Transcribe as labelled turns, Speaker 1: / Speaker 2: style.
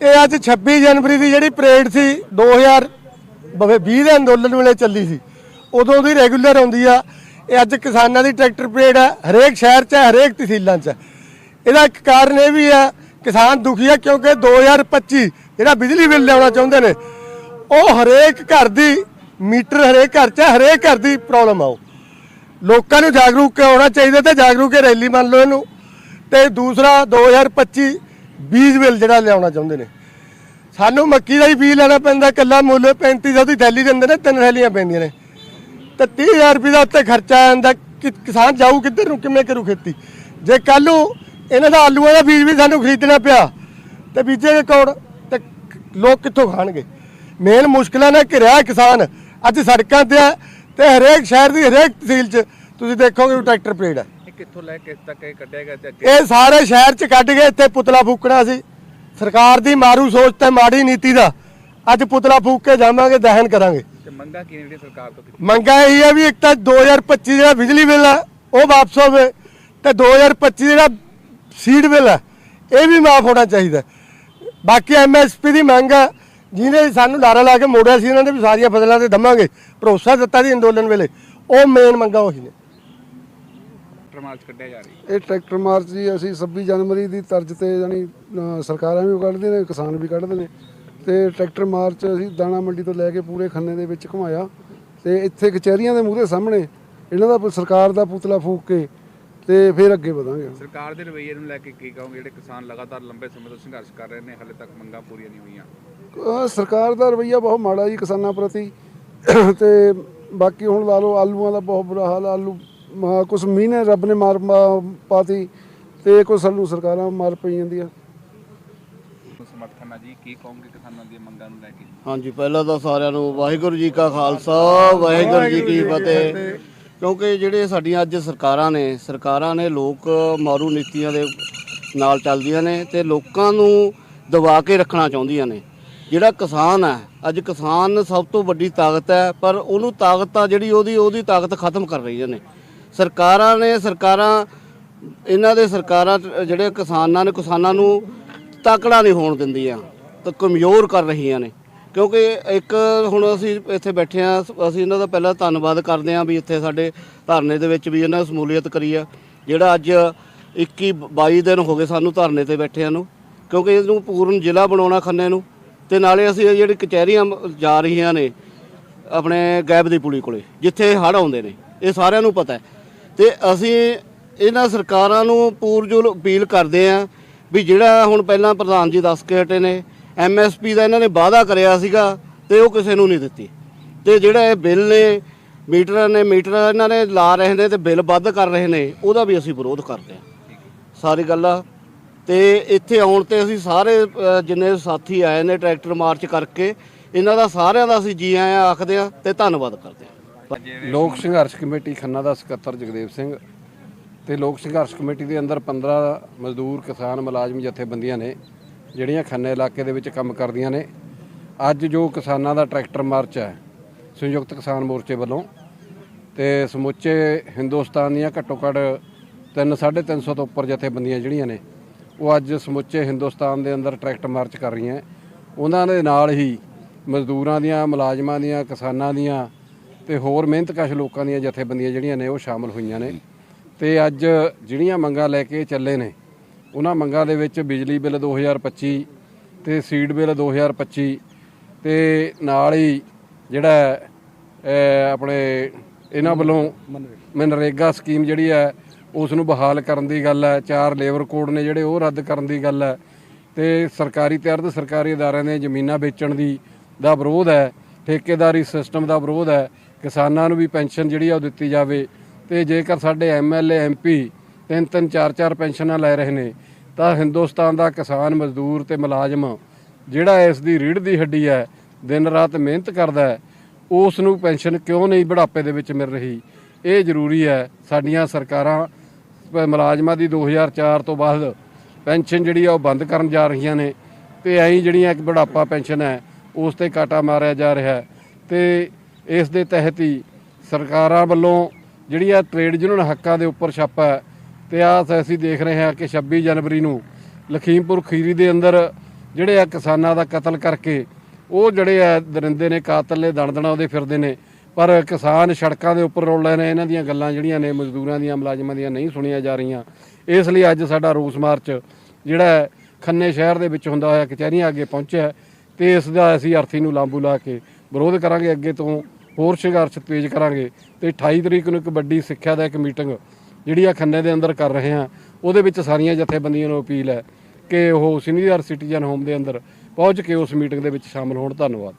Speaker 1: ਇਹ ਅੱਜ 26 ਜਨਵਰੀ ਦੀ ਜਿਹੜੀ ਪਰੇਡ ਸੀ 2020 ਦੇ ਅੰਦੋਲਨ ਵੇਲੇ ਚੱਲੀ ਸੀ। ਉਦੋਂ ਦੀ ਰੈਗੂਲਰ ਆਉਂਦੀ ਆ। ਇਹ ਅੱਜ ਕਿਸਾਨਾਂ ਦੀ ਟਰੈਕਟਰ ਪਰੇਡ ਹੈ ਹਰੇਕ ਸ਼ਹਿਰ 'ਚ ਹੈ, ਹਰੇਕ ਤਹਿਸੀਲਾਂ 'ਚ ਇਹਦਾ ਇੱਕ ਕਾਰਨ ਇਹ ਵੀ ਆ ਕਿਸਾਨ ਦੁਖੀ ਆ ਕਿਉਂਕਿ 2025 ਜਿਹੜਾ ਬਿਜਲੀ ਬਿੱਲ ਲਿਆਉਣਾ ਚਾਹੁੰਦੇ ਨੇ ਉਹ ਹਰੇਕ ਘਰ ਦੀ ਮੀਟਰ ਹਰੇਕ ਘਰ 'ਚ ਹਰੇਕ ਘਰ ਦੀ ਪ੍ਰੋਬਲਮ ਆ ਉਹ। ਲੋਕਾਂ ਨੂੰ ਜਾਗਰੂਕ ਹੋਣਾ ਚਾਹੀਦਾ ਤੇ ਜਾਗਰੂਕ ਕੇ ਰੈਲੀ ਮੰਨ ਲਓ ਇਹਨੂੰ। ਤੇ ਦੂਸਰਾ 2025 ਬੀਜ ਬਿੱਲ ਜਿਹੜਾ ਲਿਆਉਣਾ ਚਾਹੁੰਦੇ ਨੇ। ਸਾਨੂੰ ਮੱਕੀ ਦਾ ਹੀ ਬੀਜ ਲੈਣਾ ਪੈਂਦਾ ਕੱਲਾ ਮੁੱਲ 3500 ਦੀ ਥੈਲੀ ਦਿੰਦੇ ਨੇ ਤਿੰਨ ਥੈਲੀਆਂ ਪੈਂਦੀਆਂ ਨੇ। ਤੇ 30000 ਰੁਪਏ ਦਾ ਉੱਤੇ ਖਰਚਾ ਆ ਜਾਂਦਾ, ਕਿ ਕਿਸਾਨ ਜਾਊ ਕਿੱਧਰ ਨੂੰ, ਕਿਵੇਂ ਕਰੂ ਖੇਤੀ? ਜੇ ਕੱਲ ਨੂੰ ਇਹਨਾਂ ਦਾ ਆਲੂਆਂ ਦਾ ਬੀਜ ਵੀ ਸਾਨੂੰ ਖਰੀਦਣਾ ਪਿਆ, ਤੇ ਬੀਜੇ ਕੌਣ ਤੇ ਲੋਕ ਕਿੱਥੋਂ ਖਾਣਗੇ? ਮੇਨ ਮੁਸ਼ਕਲਾਂ ਨਾਲ ਘਿਰਿਆ ਕਿਸਾਨ। ਅੱਜ ਸੜਕਾਂ ਤੇ ਹੈ ਤੇ ਹਰੇਕ ਸ਼ਹਿਰ ਦੀ ਹਰੇਕ ਤਹਿਸੀਲ 'ਚ ਤੁਸੀਂ ਦੇਖੋਗੇ ਟਰੈਕਟਰ ਪਰੇਡ ਹੈ।
Speaker 2: ਕਿੱਥੋਂ ਲੈ ਕੇ ਤੱਕ ਇਹ ਕੱਢਿਆ ਗਿਆ ਤੇ ਅੱਗੇ?
Speaker 1: ਇਹ ਸਾਰੇ ਸ਼ਹਿਰ 'ਚ ਕੱਢ ਕੇ ਇੱਥੇ ਪੁਤਲਾ ਫੂਕਣਾ ਸੀ। ਸਰਕਾਰ ਦੀ ਮਾਰੂ ਸੋਚ ਤੇ ਮਾੜੀ ਨੀਤੀ ਦਾ ਅੱਜ ਪੁਤਲਾ ਫੂਕ ਕੇ ਜਾਵਾਂਗੇ ਦਹਨ ਕਰਾਂਗੇ।
Speaker 2: ਤੇ ਮੰਗਾ ਕੀ ਨੇ ਜਿਹੜੀਆਂ ਸਰਕਾਰ ਤੋਂ ਕੀਤੀ
Speaker 1: ਮੰਗਾ ਇਹੀ ਹੈ ਵੀ ਇੱਕ ਤਾਂ 2025 ਜਿਹੜਾ ਬਿਜਲੀ ਬਿੱਲ ਹੈ ਉਹ ਵਾਪਸ ਹੋਵੇ ਤੇ 2025 ਜਿਹੜਾ ਸੀਡ ਬਿੱਲ ਹੈ ਇਹ ਵੀ ਮਾਫ ਹੋਣਾ ਚਾਹੀਦਾ। ਬਾਕੀ ਐਮਐਸਪੀ ਦੀ ਮੰਗ ਹੈ ਜਿਹਨੇ ਸਾਨੂੰ ਲਾਰਾ ਲਾ ਕੇ ਮੋੜਿਆ ਸੀ ਇਹਨਾਂ ਨੇ ਵੀ ਸਾਰੀਆਂ ਫਸਲਾਂ ਤੇ ਦਵਾਂਗੇ ਭਰੋਸਾ ਦਿੱਤਾ ਸੀ ਅੰਦੋਲਨ ਵੇਲੇ। ਉਹ ਮੇਨ ਮੰਗਾ ਉਹੀ ਨੇ।
Speaker 2: ਟਰੈਕਟਰ ਮਾਰਚ ਕੱਢਿਆ ਜਾ ਰਹੀ
Speaker 3: ਇਹ ਟਰੈਕਟਰ ਮਾਰਚ ਜੀ ਅਸੀਂ 26 ਜਨਵਰੀ ਦੀ ਤਰਜ਼ ਤੇ ਯਾਨੀ ਸਰਕਾਰਾਂ ਵੀ ਕੱਢਦੇ ਨੇ ਕਿਸਾਨ ਵੀ ਕੱਢਦੇ ਨੇ। ਤੇ ਟਰੈਕਟਰ ਮਾਰਚ ਅਸੀਂ ਦਾਣਾ ਮੰਡੀ ਤੋਂ ਲੈ ਕੇ ਪੂਰੇ ਖੰਨੇ ਦੇ ਵਿੱਚ ਘੁਮਾਇਆ। ਤੇ ਇੱਥੇ ਕਚਹਿਰੀਆਂ ਦੇ ਮੂਹਰੇ ਸਾਹਮਣੇ ਇਹਨਾਂ ਦਾ ਸਰਕਾਰ ਦਾ ਪੁਤਲਾ ਫੂਕ ਕੇ ਤੇ ਫਿਰ ਅੱਗੇ ਵਧਾਂਗੇ।
Speaker 2: ਸਰਕਾਰ ਦੇ ਰਵੱਈਏ ਨੂੰ ਲੈ ਕੇ ਕੀ ਕਹੋਗੇ? ਜਿਹੜੇ ਕਿਸਾਨ ਲਗਾਤਾਰ ਲੰਬੇ ਸਮੇਂ ਤੋਂ ਸੰਘਰਸ਼ ਕਰ ਰਹੇ ਨੇ ਹਾਲੇ ਤੱਕ ਮੰਗਾਂ ਪੂਰੀਆਂ ਨਹੀਂ ਹੋਈਆਂ।
Speaker 3: ਸਰਕਾਰ ਦਾ ਰਵਈਆ ਬਹੁਤ ਮਾੜਾ ਜੀ ਕਿਸਾਨਾਂ ਪ੍ਰਤੀ। ਤੇ ਬਾਕੀ ਹੁਣ ਲਾ ਲਓ ਆਲੂਆਂ ਦਾ ਬਹੁਤ ਬੁਰਾ ਹਾਲ ਆਲੂ ਕੁਝ ਮੀਂਹ ਨੇ ਰੱਬ ਨੇ ਮਾਰ ਪਾਤੀ ਤੇ ਕੁਝ ਸਾਨੂੰ ਸਰਕਾਰਾਂ ਮਾਰ ਪਈ ਜਾਂਦੀਆਂ।
Speaker 2: ਸਮਰਥਨ ਆ ਜੀ ਕੀ ਕਹੋਗੇ ਕਿਸਾਨਾਂ ਦੀਆਂ ਮੰਗਾਂ ਨੂੰ ਲੈ ਕੇ?
Speaker 4: ਹਾਂਜੀ ਪਹਿਲਾਂ ਤਾਂ ਸਾਰਿਆਂ ਨੂੰ ਵਾਹਿਗੁਰੂ ਜੀ ਕਾ ਖਾਲਸਾ ਵਾਹਿਗੁਰੂ ਜੀ ਕੀ ਫਤਿਹ। ਕਿਉਂਕਿ ਜਿਹੜੇ ਸਾਡੀਆਂ ਅੱਜ ਸਰਕਾਰਾਂ ਨੇ ਸਰਕਾਰਾਂ ਨੇ ਲੋਕ ਮਾਰੂ ਨੀਤੀਆਂ ਦੇ ਨਾਲ ਚੱਲਦੀਆਂ ਨੇ ਤੇ ਲੋਕਾਂ ਨੂੰ ਦਬਾ ਕੇ ਰੱਖਣਾ ਚਾਹੁੰਦੀਆਂ ਨੇ। ਜਿਹੜਾ ਕਿਸਾਨ ਹੈ ਅੱਜ ਕਿਸਾਨ ਸਭ ਤੋਂ ਵੱਡੀ ਤਾਕਤ ਹੈ ਪਰ ਉਹਨੂੰ ਤਾਕਤ ਆ ਜਿਹੜੀ ਉਹਦੀ ਉਹਦੀ ਤਾਕਤ ਖਤਮ ਕਰ ਰਹੀਆਂ ਨੇ। ਸਰਕਾਰਾਂ ਨੇ ਸਰਕਾਰਾਂ, ਇਹਨਾਂ ਦੇ ਸਰਕਾਰਾਂ ਜਿਹੜੇ ਕਿਸਾਨਾਂ ਨੇ, ਕਿਸਾਨਾਂ ਨੂੰ ਤਕੜਾ ਨਹੀਂ ਹੋਣ ਦਿੰਦੀਆਂ, ਤਾਂ ਕਮਜ਼ੋਰ ਕਰ ਰਹੀਆਂ ਨੇ। ਕਿਉਂਕਿ ਇੱਕ ਹੁਣ ਅਸੀਂ ਇੱਥੇ ਬੈਠੇ ਆ ਅਸੀਂ ਇਹਨਾਂ ਦਾ ਪਹਿਲਾਂ ਧੰਨਵਾਦ ਕਰਦੇ ਆ ਵੀ ਇੱਥੇ ਸਾਡੇ ਧਰਨੇ ਦੇ ਵਿੱਚ ਵੀ ਇਹਨਾਂ ਨੇ ਸਮੂਲੀਅਤ ਕਰੀ ਆ, ਜਿਹੜਾ ਅੱਜ 21 22 ਦਿਨ ਹੋ ਗਏ ਸਾਨੂੰ ਧਰਨੇ ਤੇ ਬੈਠਿਆਂ ਨੂੰ, ਕਿਉਂਕਿ ਇਹਨੂੰ ਪੂਰਨ ਜ਼ਿਲ੍ਹਾ ਬਣਾਉਣਾ ਖੰਨੇ ਨੂੰ, ਤੇ ਨਾਲੇ ਅਸੀਂ ਇਹ ਜਿਹੜੀ ਕਚਹਿਰੀਆਂ ਜਾ ਰਹੀਆਂ ਨੇ, ਆਪਣੇ ਗੈਬ ਦੀ ਪੁਲੀ ਕੋਲੇ, ਜਿੱਥੇ ਹੜ੍ਹ ਆਉਂਦੇ ਨੇ, ਇਹ ਸਾਰਿਆਂ ਨੂੰ ਪਤਾ ਹੈ। ਤੇ ਅਸੀਂ ਇਹਨਾਂ ਸਰਕਾਰਾਂ ਨੂੰ ਪੂਰਜੁਲ ਅਪੀਲ ਕਰਦੇ ਆ ਵੀ ਜਿਹੜਾ ਹੁਣ ਪਹਿਲਾਂ ਪ੍ਰਧਾਨ ਜੀ ਦੱਸ ਕੇ ਹਟੇ ਨੇ ਐਮਐਸਪੀ ਦਾ ਇਹਨਾਂ ਨੇ ਵਾਅਦਾ ਕਰਿਆ ਸੀਗਾ ਤੇ ਉਹ ਕਿਸੇ ਨੂੰ ਨਹੀਂ ਦਿੱਤੀ। ਤੇ ਜਿਹੜਾ ਇਹ ਬਿੱਲ ਨੇ, ਮੀਟਰਾਂ ਨੇ, ਮੀਟਰ ਇਹਨਾਂ ਨੇ ਲਾ ਰਹੇ ਨੇ ਤੇ ਬਿੱਲ ਵੱਧ ਕਰ ਰਹੇ ਨੇ, ਉਹਦਾ ਵੀ ਅਸੀਂ ਵਿਰੋਧ ਕਰਦੇ ਹਾਂ। ਸਾਰੀ ਗੱਲ ਆ। ਤੇ ਇੱਥੇ ਆਉਣ ਤੇ ਅਸੀਂ ਸਾਰੇ ਜਿੰਨੇ ਸਾਥੀ ਆਏ ਨੇ ਟਰੈਕਟਰ ਮਾਰਚ ਕਰਕੇ, ਇਹਨਾਂ ਦਾ ਸਾਰਿਆਂ ਦਾ ਅਸੀਂ ਜੀ ਆਇਆਂ ਆਖਦੇ ਆ ਤੇ ਧੰਨਵਾਦ ਕਰਦੇ ਆ
Speaker 3: ਲੋਕ ਸੰਘਰਸ਼ ਕਮੇਟੀ ਖੰਨਾ ਦਾ ਸਕੱਤਰ ਜਗਦੇਵ ਸਿੰਘ ਤੇ ਲੋਕ ਸੰਘਰਸ਼ ਕਮੇਟੀ ਦੇ ਅੰਦਰ 15 ਮਜ਼ਦੂਰ ਕਿਸਾਨ ਮੁਲਾਜ਼ਮ ਜਥੇਬੰਦੀਆਂ ਨੇ, ਜਿਹੜੀਆਂ ਖੰਨੇ ਇਲਾਕੇ ਦੇ ਵਿੱਚ ਕੰਮ ਕਰਦੀਆਂ ਨੇ। ਅੱਜ ਜੋ ਕਿਸਾਨਾਂ ਦਾ ਟਰੈਕਟਰ ਮਾਰਚ ਹੈ, ਸੰਯੁਕਤ ਕਿਸਾਨ ਮੋਰਚੇ ਵੱਲੋਂ ਤੇ ਸਮੁੱਚੇ ਹਿੰਦੁਸਤਾਨ ਦੀਆਂ ਘੱਟੋ ਘੱਟ 3 350 ਤੋਂ ਉੱਪਰ ਜਥੇਬੰਦੀਆਂ ਜਿਹੜੀਆਂ ਨੇ, ਉਹ ਅੱਜ ਸਮੁੱਚੇ ਹਿੰਦੁਸਤਾਨ ਦੇ ਅੰਦਰ ਟਰੈਕਟਰ ਮਾਰਚ ਕਰ ਰਹੀਆਂ। ਉਹਨਾਂ ਦੇ ਨਾਲ ਹੀ ਮਜ਼ਦੂਰਾਂ ਦੀਆਂ, ਮੁਲਾਜ਼ਮਾਂ ਦੀਆਂ, ਕਿਸਾਨਾਂ ਦੀਆਂ ਤੇ ਹੋਰ ਮਿਹਨਤਕਸ਼ ਲੋਕਾਂ ਦੀਆਂ ਜਥੇਬੰਦੀਆਂ ਜਿਹੜੀਆਂ ਨੇ ਉਹ ਸ਼ਾਮਲ ਹੋਈਆਂ ਨੇ। ਤੇ ਅੱਜ ਜਿਹੜੀਆਂ ਮੰਗਾਂ ਲੈ ਕੇ ਚੱਲੇ ਨੇ, ਉਹਨਾਂ ਮੰਗਾਂ ਦੇ ਵਿੱਚ ਬਿਜਲੀ ਬਿੱਲ 2025 ਤੇ ਸੀਡ ਬਿੱਲ 2025 ਤੇ ਨਾਲ ਹੀ ਜਿਹੜਾ ਆਪਣੇ ਇਹਨਾਂ ਵੱਲੋਂ ਮਨਰੇਗਾ ਸਕੀਮ ਜਿਹੜੀ ਹੈ ਉਸ ਨੂੰ ਬਹਾਲ ਕਰਨ ਦੀ ਗੱਲ ਹੈ। ਚਾਰ ਲੇਬਰ ਕੋਡ ਨੇ ਜਿਹੜੇ ਉਹ ਰੱਦ ਕਰਨ ਦੀ ਗੱਲ ਹੈ। ਤੇ ਸਰਕਾਰੀ, ਤੇ ਅਰਧ ਸਰਕਾਰੀ ਅਦਾਰਿਆਂ ਦੀਆਂ ਜ਼ਮੀਨਾਂ ਵੇਚਣ ਦੀ ਦਾ ਵਿਰੋਧ ਹੈ। ਠੇਕੇਦਾਰੀ ਸਿਸਟਮ ਦਾ ਵਿਰੋਧ ਹੈ, ਕਿਸਾਨਾਂ ਨੂੰ ਵੀ ਪੈਨਸ਼ਨ ਜਿਹੜੀ ਆ ਉਹ ਦਿੱਤੀ ਜਾਵੇ। ਤੇ ਜੇਕਰ ਸਾਡੇ ਐਮਐਲਏ ਐਮਪੀ ਤਿੰਨ ਤਿੰਨ ਚਾਰ ਚਾਰ ਪੈਨਸ਼ਨਾਂ ਲੈ ਰਹੇ ਨੇ, ਤਾਂ ਹਿੰਦੁਸਤਾਨ ਦਾ ਕਿਸਾਨ ਮਜ਼ਦੂਰ ਤੇ ਮੁਲਾਜ਼ਮ ਜਿਹੜਾ ਇਸ ਦੀ ਰੀੜ ਦੀ ਹੱਡੀ ਹੈ, ਦਿਨ ਰਾਤ ਮਿਹਨਤ ਕਰਦਾ ਹੈ ਉਸ ਨੂੰ ਪੈਨਸ਼ਨ ਕਿਉਂ ਨਹੀਂ ਬੁਢਾਪੇ ਦੇ ਵਿੱਚ ਮਿਲ ਰਹੀ? ਇਹ ਜ਼ਰੂਰੀ ਹੈ, ਸਾਡੀਆਂ ਸਰਕਾਰਾਂ ਪ- ਮੁਲਾਜ਼ਮਾਂ ਦੀ 2004 ਤੋਂ ਬਾਅਦ ਪੈਨਸ਼ਨ ਜਿਹੜੀ ਆ ਉਹ ਬੰਦ ਕਰਨ ਜਾ ਰਹੀਆਂ ਨੇ, ਤੇ ਐਂ ਜਿਹੜੀਆਂ ਇੱਕ ਬੁਢਾਪਾ ਪੈਨਸ਼ਨ ਹੈ ਉਸ ਤੇ ਕਾਟਾ ਮਾਰਿਆ ਜਾ ਰਿਹਾ ਹੈ। ਤੇ ਇਸ ਦੇ ਤਹਿਤ ਹੀ ਸਰਕਾਰਾਂ ਵੱਲੋਂ ਜਿਹੜੀ ਆ ਟ੍ਰੇਡ ਯੂਨੀਅਨ ਹੱਕਾਂ ਦੇ ਉੱਪਰ ਛਾਪਾ ਹੈ, ਤੇ ਆ ਅਸੀਂ ਦੇਖ ਰਹੇ ਹਾਂ ਕਿ 26 ਜਨਵਰੀ ਨੂੰ ਲਖੀਮਪੁਰ ਖੀਰੀ ਦੇ ਅੰਦਰ ਜਿਹੜੇ ਆ ਕਿਸਾਨਾਂ ਦਾ ਕਤਲ ਕਰਕੇ ਉਹ ਜਿਹੜੇ ਆ ਦਰਿੰਦੇ ਨੇ, ਕਾਤਲ ਨੇ, ਦਣਦਣਾ ਉਹਦੇ ਫਿਰਦੇ ਨੇ। ਪਰ ਕਿਸਾਨ ਸੜਕਾਂ ਦੇ ਉੱਪਰ ਰੋਲ ਰਹੇ ਨੇ, ਇਹਨਾਂ ਦੀਆਂ ਗੱਲਾਂ ਜਿਹੜੀਆਂ ਨੇ, ਮਜ਼ਦੂਰਾਂ ਦੀਆਂ ਮੁਲਾਜ਼ਮਾਂ ਦੀਆਂ ਨਹੀਂ ਸੁਣੀਆਂ ਜਾ ਰਹੀਆਂ। ਇਸ ਲਈ ਅੱਜ ਸਾਡਾ ਰੋਸ ਮਾਰਚ ਜਿਹੜਾ ਖੰਨੇ ਸ਼ਹਿਰ ਦੇ ਵਿੱਚ ਹੁੰਦਾ ਹੋਇਆ ਕਚਹਿਰੀਆਂ ਅੱਗੇ ਪਹੁੰਚਿਆ ਤੇ ਇਸ ਦਾ ਅਸੀਂ ਅਰਥੀ ਨੂੰ ਲਾਂਬੂ ਲਾ ਕੇ ਵਿਰੋਧ ਕਰਾਂਗੇ, ਅੱਗੇ ਤੋਂ ਹੋਰ ਸੰਘਰਸ਼ ਤੇਜ਼ ਕਰਾਂਗੇ। ਤੇ 28 ਤਰੀਕ ਨੂੰ ਇੱਕ ਵੱਡੀ ਸਿੱਖਿਆ ਦਾ ਇੱਕ ਮੀਟਿੰਗ ਜਿਹੜੀ ਆ ਖੰਨੇ ਦੇ ਅੰਦਰ ਕਰ ਰਹੇ ਹਾਂ, ਉਹਦੇ ਵਿੱਚ ਸਾਰੀਆਂ ਜਥੇਬੰਦੀਆਂ ਨੂੰ ਅਪੀਲ ਹੈ ਕਿ ਉਹ ਸੀਨੀਅਰ ਸਿਟੀਜ਼ਨ ਹੋਮ ਦੇ ਅੰਦਰ ਪਹੁੰਚ ਕੇ ਉਸ ਮੀਟਿੰਗ ਦੇ ਵਿੱਚ ਸ਼ਾਮਲ ਹੋਣ। ਧੰਨਵਾਦ।